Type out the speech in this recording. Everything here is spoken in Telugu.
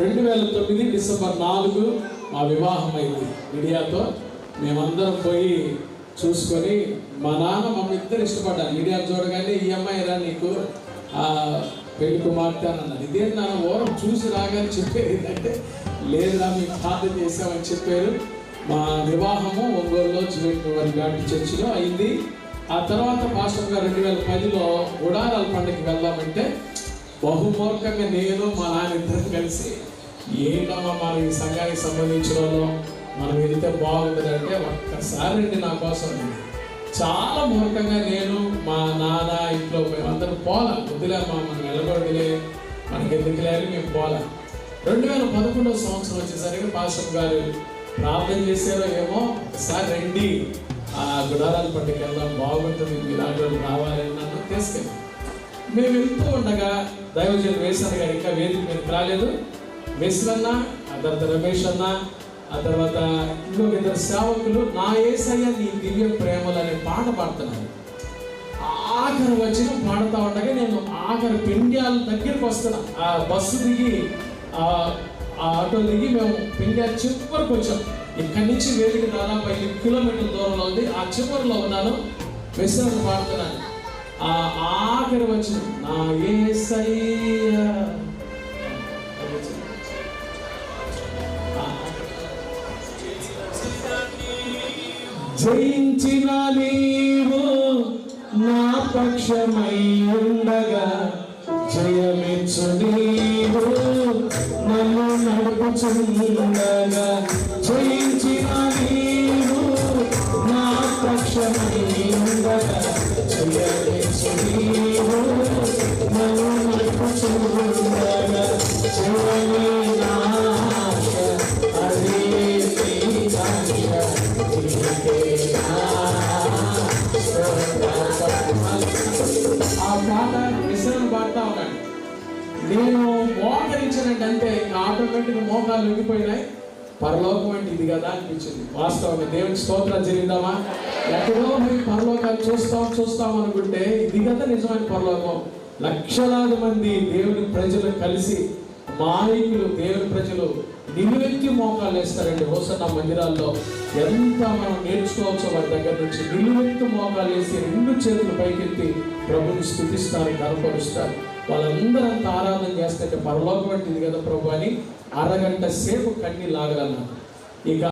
రెండు వేల తొమ్మిది డిసెంబర్ నాలుగు మా వివాహం అయింది. మీడియాతో మేమందరం పోయి చూసుకొని మా నాన్న మమ్మల్ని ఇద్దరు ఇష్టపడ్డారు. మీడియా చూడగానే ఈ అమ్మాయి రా నీకు పెళ్ళి కుమార్తె అని అన్నారు. ఇదేం నాన్న ఓరం చూసి రాగానే చెప్పేది ఏంటంటే లేదురా మీకు ప్రార్థన చేసామని చెప్పారు. మా వివాహము ఒంగోలులో జీవన్ ఘాటి చర్చిలో అయింది. ఆ తర్వాత పాస్టర్ గారు రెండు వేల పదిలో గుడారాల పండుగకి వెళ్దామని బహుమూర్ఖంగా నేను మా నాన్న ఇద్దరు కలిసి ఏంటమ్మా మన ఈ సంఘానికి సంబంధించిన వాళ్ళం? మనం వెళితే బాగుంటుంది అంటే ఒక్కసారి రండి నా కోసం. చాలా మూర్ఖంగా నేను మా నాన్న ఇంట్లో మేమందరం పోలా. వద్దులే మా మనం వెళ్ళకూడదులే. మనకి ఎందుకులే అని మేము పోలా. రెండు వేల పదకొండవ సంవత్సరం వచ్చేసరికి పాస్టర్ గారు ప్రార్థన చేశారో ఏమో? ఒకసారి రండి. ఆ గుడారాల పండుగ వెళ్దాం బాగుంటుంది. మీరు ఆటోలు రావాలని నన్ను తీసుకెళ్ళి మేము వెళ్తూ ఉండగా దైవజన్ వేసన్న గారు ఇంకా వేదిక మీదకి రాలేదు. వేసన్న ఆ తర్వాత రమేష్ అన్న ఆ తర్వాత ఇంకొక ఇద్దరు సేవకులు నా ఏసయ్య నీ దివ్య ప్రేమలు అనే పాట పాడుతున్నారు. ఆఖరి వచ్చిన పాడుతూ ఉండగా నేను ఆఖరి పెండ్యాల దగ్గరికి వస్తున్నా. ఆ బస్సు దిగి ఆ ఆటో దిగి మేము పెండ్యాల చివరికి వచ్చాం. ఇక్కడి నుంచి వేదిక దాదాపు ఐదు కిలోమీటర్ల దూరంలో ఉంది. ఆ చివరిలో ఉన్నాను. వెసరకు పాడుతున్నాను. ఆ ఆఖరి వచ్చిన నా ఏసయ్య. జయించిన నీవు నా పక్షమై ఉండగా జయమిచ్చు నీవు. నన్ను నడుపుచుండగా జయించిన నీవు నా పక్షమై ఉండగా జయమిచ్చు నీవు నన్ను నేను మోకరించానంటే ఆటోమేటిక్ మోకాలు లొంగిపోయినాయి పరలోకం అంటే ఇది కదా అనిపించింది. వాస్తవంగా దేవుని స్తోత్రం జరిగిందామా ఎక్కడో పోయి పరలోకాలు చూస్తాం చూస్తాం అనుకుంటే ఇది కదా నిజమైన పరలోకం. లక్షలాది మంది దేవుని ప్రజలు కలిసి మాయకులు దేవుని ప్రజలు నిలువెత్తి మోకాలు వేస్తారండి. హోసన్న మందిరాల్లో ఎంత మనం నేర్చుకోవచ్చో వారి దగ్గర నుంచి నిలువెత్తి మోకాలు వేసి రెండు చేతులు పైకెత్తి ప్రభుని స్థుతిస్తారు కనపరుస్తారు. వాళ్ళందరూ అంత ఆరాధన చేస్తే పరలోకం అంటే ఇది కదా ప్రభు అని అరగంట సేపు కన్నీ లాగలన్నారు ఇక